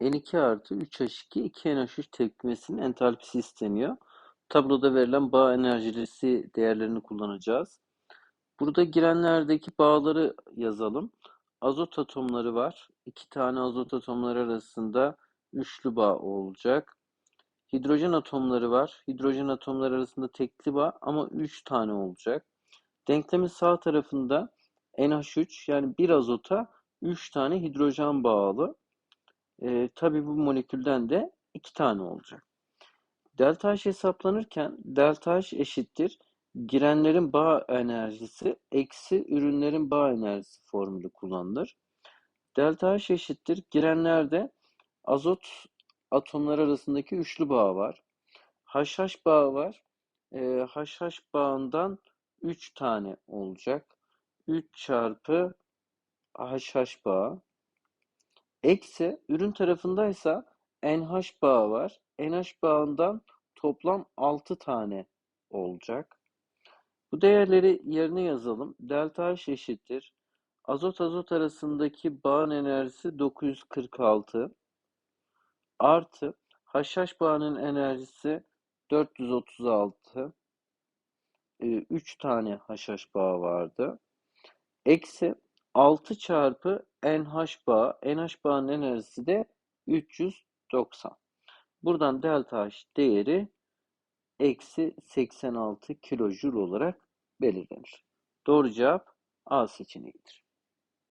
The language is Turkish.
N2 artı 3H2 2NH3 tepkimesinin entalpisi isteniyor. Tabloda verilen bağ enerjisi değerlerini kullanacağız. Burada girenlerdeki bağları yazalım. Azot atomları var. İki tane azot atomları arasında üçlü bağ olacak. Hidrojen atomları var. Hidrojen atomları arasında tekli bağ ama üç tane olacak. Denklemin sağ tarafında NH3 yani bir azota 3 tane hidrojen bağlı. E, tabii bu molekülden de 2 tane olacak. Delta H hesaplanırken delta H eşittir girenlerin bağ enerjisi eksi ürünlerin bağ enerjisi formülü kullanılır. Delta H eşittir girenlerde azot atomlar arasındaki üçlü bağ var. HH bağı var. E, HH bağından 3 tane olacak. 3 çarpı HH bağı. Eksi ürün tarafındaysa NH bağı var. NH bağından toplam 6 tane olacak. Bu değerleri yerine yazalım. Delta H eşittir. Azot azot arasındaki bağın enerjisi 946 artı HH bağının enerjisi 436 3 tane HH bağı vardı. Eksi 6 çarpı NH bağı. NH bağının enerjisi de 390. Buradan delta H değeri eksi 86 kilojül olarak belirlenir. Doğru cevap A seçeneğidir.